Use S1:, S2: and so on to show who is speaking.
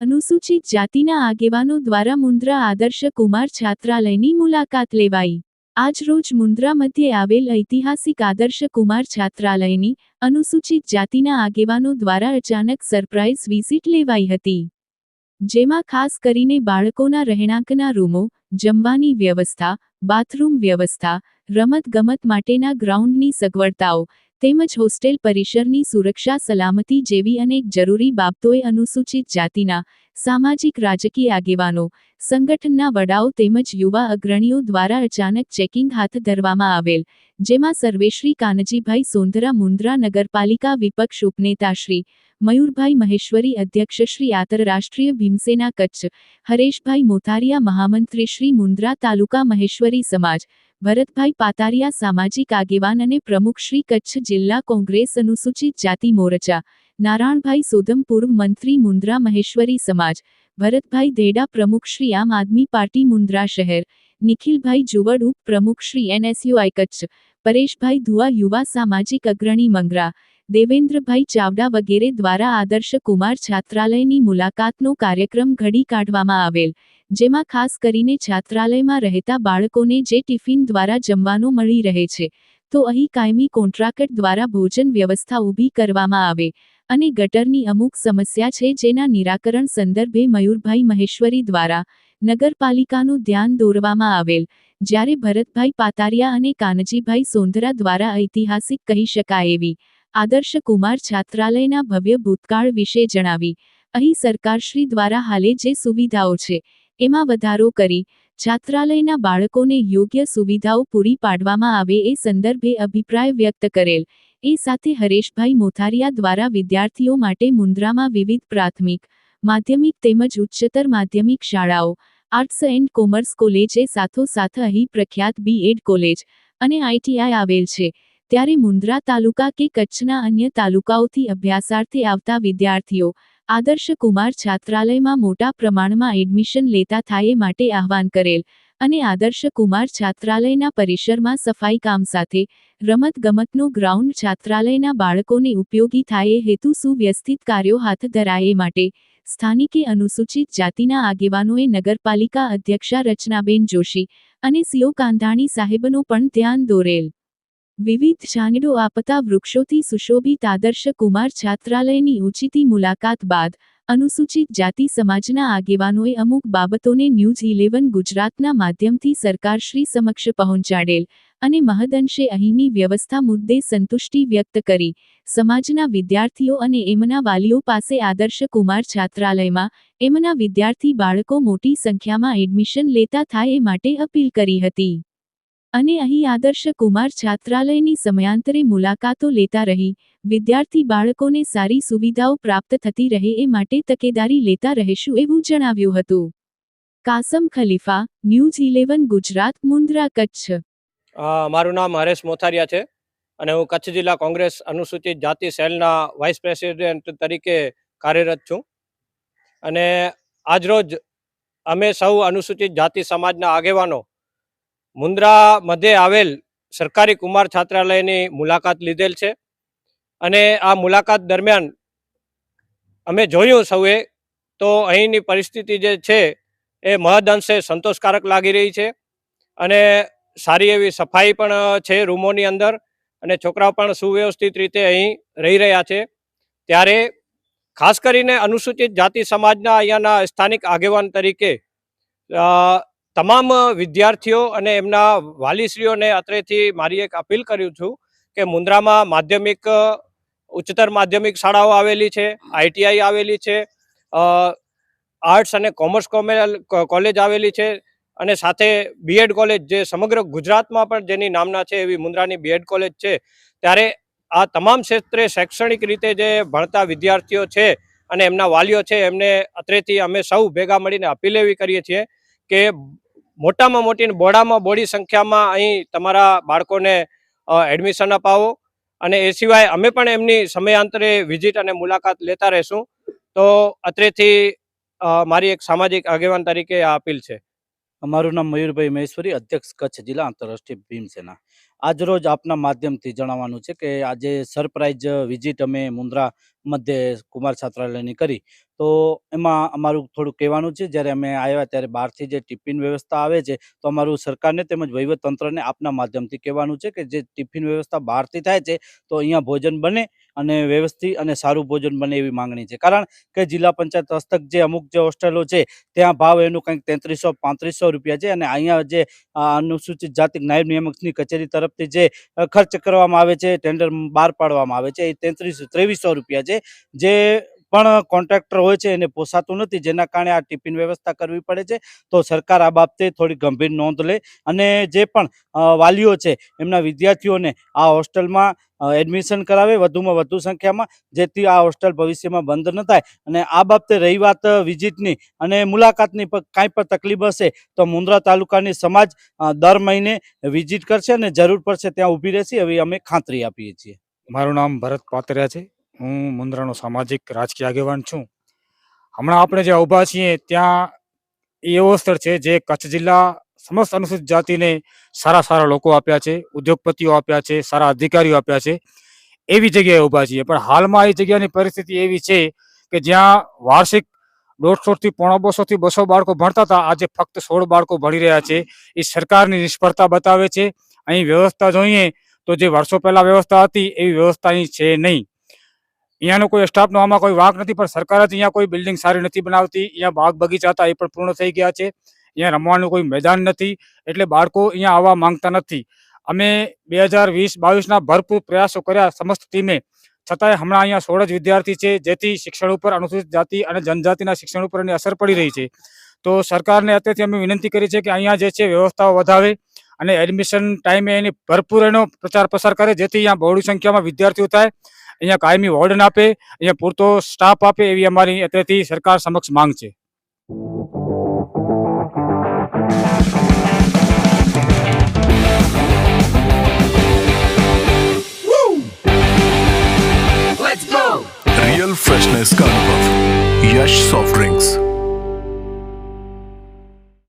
S1: અનુસૂચિત જાતિના આગેવાનો દ્વારા મુન્દ્રા આદર્શ કુમાર છાત્રાલયની મુલાકાત લેવાઈ. આજરોજ મુન્દ્રા મધ્યે આવેલ ઐતિહાસિક આદર્શ કુમાર છાત્રાલયની અનુસૂચિત જાતિના આગેવાનો દ્વારા અચાનક સરપ્રાઇઝ વિઝિટ લેવાઈ હતી. જેમાં ખાસ કરીને બાળકોના રહેણાંકના રૂમો જમવાની વ્યવસ્થા બાથરૂમ વ્યવસ્થા રમતગમત માટેના ગ્રાઉન્ડની સગવડતાઓ તેમજ હોસ્ટેલ પરિસરની સુરક્ષા, સલામતી જેવી અનેક જરૂરી બાબતોએ અનુસૂચિત જાતિના, સામાજિક, રાજકીય આગેવાનો, સંગઠનના વડાઓ તેમજ યુવા અગ્રણીઓ દ્વારા અચાનક ચેકિંગ હાથ ધરવામાં આવેલ, જેમાં સર્વેશ્રી કાનજીભાઈ સોંધરા, મુન્દ્રા નગરપાલિકા વિપક્ષ ઉપનેતા શ્રી મયુરભાઈ મહેશ્વરી અધ્યક્ષ શ્રી આંતરરાષ્ટ્રીય ભીમસેના કચ્છ, હરેશભાઈ મોથારિયા, મહામંત્રી શ્રી મુન્દ્રા તાલુકા મહેશ્વરી સમાજ ભરતભાઈ પાતારિયા સામાજિક આગેવાન અને પ્રમુખ શ્રી કચ્છ જિલ્લા કોંગ્રેસ અનુસૂચિત જાતિ મોરચા, નારાયણભાઈ સોધમ પૂર્વ મંત્રી મુન્દ્રા મહેશ્વરી સમાજ, ભરતભાઈ ધેડા પ્રમુખ શ્રી આમ આદમી પાર્ટી મુન્દ્રા શહેર, નિખિલભાઈ જુવડ ઉપ પ્રમુખ શ્રી એનએસયુઆઈ કચ્છ, પરેશભાઈ ધુઆ યુવા સામાજિક અગ્રણી મંગરા દેવેન્દ્રભાઈ ચાવડા વગેરે દ્વારા આદર્શ કુમાર છાત્રાલયની મુલાકાતનો કાર્યક્રમ ઘડી કાઢવામાં આવેલ, જેમાં ખાસ કરીને છાત્રાલયમાં રહેતા બાળકોને જે ટિફિન દ્વારા જમવાનું મળી રહે છે, તો અહીં કાયમી કોન્ટ્રાક્ટ દ્વારા ભોજન વ્યવસ્થા ઊભી કરવામાં આવે, અને ગટરની અમુક સમસ્યા છે જેના નિરાકરણ સંદર્ભે મયુરભાઈ મહેશ્વરી દ્વારા નગરપાલિકાનું ધ્યાન દોરવામાં આવેલ, જ્યારે ભરતભાઈ પાતારિયા અને કાનજીભાઈ સોંધરા દ્વારા ઐતિહાસિક કહી શકાય એવી આદર્શ કુમાર છાત્રાલયના ભવ્ય ભૂતકાળ વિશે જણાવી. અહીં સરકારશ્રી દ્વારા હાલે જે સુવિધાઓ છે, એમાં વધારો કરી, છાત્રાલયના બાળકોને યોગ્ય સુવિધાઓ પૂરી પાડવામાં આવે એ સંદર્ભે અભિપ્રાય વ્યક્ત કરેલ. એ સાથે હરેશભાઈ મોથારિયા દ્વારા વિદ્યાર્થીઓ માટે મુન્દ્રામાં વિવિધ પ્રાથમિક, માધ્યમિક તેમજ ઉચ્ચતર માધ્યમિક શાળાઓ, આર્ટ્સ એન્ડ કોમર્સ કોલેજ સાથોસાથ અહીં પ્રખ્યાત બી એડ કોલેજ અને આઈટીઆઈ આવેલ છે. ત્યારે મુન્દ્રા તાલુકા કે કચ્છના અન્ય તાલુકાઓથી અભ્યાસાર્થે આવતા વિદ્યાર્થીઓ, આદર્શ કુમાર છાત્રાલયમાં મોટા પ્રમાણમાં એડમિશન લેતા થાય માટે આહવાન કરેલ અને આદર્શ કુમાર છાત્રાલયના પરિસરમાં સફાઈ કામ સાથે રમત ગમતનો ગ્રાઉન્ડ છાત્રાલયના બાળકોને ઉપયોગી થાય હેતુ સુવ્યવસ્થિત કાર્યો હાથ ધરાય માટે સ્થાનિકે અનુસૂચિત જાતિના આગેવાનોએ નગરપાલિકા અધ્યક્ષા રચનાબેન જોશી અને સીઓ કાંધાણી સાહેબનું પણ ધ્યાન દોરેલ. વિવિધ છાંયડો આપતા વૃક્ષોથી સુશોભિત આદર્શ કુમાર છાત્રાલયની ઉચિતી મુલાકાત બાદ અનુસૂચિત જાતિ સમાજના આગેવાનોએ અમુક બાબતોને ન્યૂઝ ઇલેવન ગુજરાતના માધ્યમથી સરકારશ્રી સમક્ષ પહોંચાડેલ અને મહદંશે અહીંની વ્યવસ્થા મુદ્દે સંતુષ્ટિ વ્યક્ત કરી. સમાજના વિદ્યાર્થીઓ અને એમના વાલીઓ પાસે આદર્શ કુમાર છાત્રાલયમાં એમના વિદ્યાર્થી બાળકો મોટી સંખ્યામાં એડમિશન લેતા થાય એ માટે અપીલ કરી હતી. અને અહીં આદર્શ કુમાર છાત્રાલયની સમયાંતરે મુલાકાતો લેતા રહી. વિદ્યાર્થી બાળકોને સારી સુવિધાઓ પ્રાપ્ત થતી રહે એ માટે તકેદારી લેતા રહેશું એવું જણાવ્યું હતું. Kasam Khalifa, news eleven, Gujarat, Mundra,
S2: Kutch. મારું નામ હરેશ મોથારિયા છે અને હું કચ્છ જિલ્લા કોંગ્રેસ અનુસૂચિત જાતિ સેલના વાઇસ પ્રેસિડેન્ટ તરીકે કાર્યરત છું. અને આજરોજ અમે સૌ અનુસૂચિત જાતિ સમાજના આગેવાનો મુન્દ્રા મધ્યે આવેલ સરકારી કુમાર છાત્રાલયની મુલાકાત લીધેલ છે. અને આ મુલાકાત દરમિયાન અમે જોયું સૌએ તો અહીંની પરિસ્થિતિ જે છે એ મહદઅંશે સંતોષકારક લાગી રહી છે. અને સારી એવી સફાઈ પણ છે રૂમોની અંદર અને છોકરાઓ પણ સુવ્યવસ્થિત રીતે અહીં રહી રહ્યા છે. ત્યારે ખાસ કરીને અનુસૂચિત જાતિ સમાજના અહીંયાના સ્થાનિક આગેવાન તરીકે તમામ વિદ્યાર્થીઓ અને એમના વાલીશ્રીઓને અત્રેથી મારી એક અપીલ કર્યું છું કે મુન્દ્રામાં માધ્યમિક ઉચ્ચતર માધ્યમિક શાળાઓ આવેલી છે આઈટીઆઈ આવેલી છે આર્ટ્સ અને કોમર્સ કોલેજ આવેલી છે અને સાથે બીએડ કોલેજ જે સમગ્ર ગુજરાતમાં પણ જેની નામના છે એવી મુન્દ્રાની બીએડ કોલેજ છે, ત્યારે આ તમામ ક્ષેત્રે શૈક્ષણિક રીતે જે ભણતા વિદ્યાર્થીઓ છે અને એમના વાલીઓ છે એમને અત્રેથી અમે સૌ ભેગા મળીને અપીલ એવી કરીએ છીએ કે મોટામાં મોટી બોડામાં બોડી સંખ્યામાં અહીં તમારા બાળકોને એડમિશન અપાવો. અને એ સિવાય અમે પણ એમની સમયાંતરે વિઝિટ અને મુલાકાત લેતા રહેશું. તો અત્રેથી મારી એક સામાજિક આગેવાન તરીકે આ અપીલ છે.
S3: મારું નામ મયુરભાઈ મહેશ્વરી, અધ્યક્ષ કચ્છ જિલ્લા આંતરરાષ્ટ્રીય ભીમસેના આજરોજ આપના માધ્યમથી જણાવવાનું છે કે આજે સરપ્રાઇઝ વિઝિટ અમે મુન્દ્રા મધ્યે કુમાર છાત્રાલયની કરી. તો એમાં અમારું થોડું કહેવાનું છે, જ્યારે અમે આવ્યા ત્યારે બહારથી જે ટિફિન વ્યવસ્થા આવે છે, તો અમારું સરકારને તેમજ વહીવટતંત્રને આપના માધ્યમથી કહેવાનું છે કે જે ટિફિન વ્યવસ્થા બહારથી થાય છે, તો અહીંયા ભોજન બને અને વ્યવસ્થિત અને સારું ભોજન બને એવી માંગણી છે. કારણ કે જિલ્લા પંચાયત હસ્તક જે અમુક જે હોસ્ટેલો છે, ત્યાં ભાવ એનું કંઈક તેત્રીસો, પાંત્રીસો રૂપિયા છે અને અહીંયા જે અનુસૂચિત જાતિ નાયબ નિયામકની કચેરી તરફથી જે ખર્ચ કરવામાં આવે છે, ટેન્ડર બહાર પાડવામાં આવે છે, એ તેત્રીસો, ત્રેવીસો રૂપિયા છે. જે પણ કોન્ટ્રાક્ટર હોય છે, એને પોસાતું નથી, જેના કારણે આ ટિફિન વ્યવસ્થા કરવી પડે છે. તો સરકાર આ બાબતે થોડી ગંભીર નોંધ લે અને જે પણ વાલીઓ છે, એમના વિદ્યાર્થીઓને આ હોસ્ટેલમાં એડમિશન કરાવે વધુમાં વધુ સંખ્યામાં, જેથી આ હોસ્ટેલ ભવિષ્યમાં બંધ ન થાય. અને આ બાબતે રહી વાત વિઝિટની અને મુલાકાતની કાંઈ પણ તકલીફ હશે, તો મુન્દ્રા તાલુકાની સમાજ દર મહિને વિઝિટ કરશે અને જરૂર પડશે ત્યાં ઊભી રહેશે, એવી અમે ખાતરી આપીએ છીએ.
S4: મારું નામ ભરત પાતરિયા છે. હું મુન્દ્રાનો સામાજિક રાજકીય આગેવાન છું. હમણાં આપણે જે ઊભા છીએ ત્યાં એવો સ્થળ છે જે કચ્છ જિલ્લા સમસ્ત અનુસૂચિત જાતિને સારા સારા લોકો આપ્યા છે, ઉદ્યોગપતિઓ આપ્યા છે, સારા અધિકારીઓ આપ્યા છે. એવી જગ્યાએ ઊભા છીએ. પણ હાલમાં એ જગ્યાની પરિસ્થિતિ એવી છે કે જ્યાં વાર્ષિક દોઢસોથી પોણા બસોથી બસો બાળકો ભણતા હતા, આજે ફક્ત સોળ બાળકો ભણી રહ્યા છે. એ સરકારની નિષ્ફળતા બતાવે છે. અહીં વ્યવસ્થા જોઈએ તો જે વર્ષો પહેલા વ્યવસ્થા હતી, એવી વ્યવસ્થા અહીં છે નહીં. અહીંયાનો કોઈ સ્ટાફનો આમાં કોઈ વાંક નથી, પણ સરકાર જ અહીંયા કોઈ બિલ્ડિંગ સારી નથી બનાવતી. અહીંયા બાગ બગીચા હતા એ પણ પૂર્ણ થઈ ગયા છે. અહીંયા રમવાનું કોઈ મેદાન નથી, એટલે બાળકો અહીંયા આવવા માંગતા નથી. અમે બે હજાર વીસ બાવીસના ભરપૂર પ્રયાસો કર્યા સમસ્ત ટીમે. છતાંય હમણાં અહીંયા સોળ જ વિદ્યાર્થી છે, જેથી શિક્ષણ ઉપર અનુસૂચિત જાતિ અને જનજાતિના શિક્ષણ ઉપર એની અસર પડી રહી છે. તો સરકારને અત્યારથી અમે વિનંતી કરી છે કે અહીંયા જે છે વ્યવસ્થાઓ વધાવે અને એડમિશન ટાઈમે એની ભરપૂર એનો પ્રચાર પ્રસાર કરે, જેથી અહીંયા બહોળી સંખ્યામાં વિદ્યાર્થીઓ થાય. અહીંયા કાયમી વોર્ડન આપે અહીંયા પૂરતો સ્ટાફ આપે એવી અમારી અત્યારથી સરકાર સમક્ષ માંગ છે
S5: रियल फ्रेशनेस का अनुभव यश सॉफ्ट ड्रिंक्स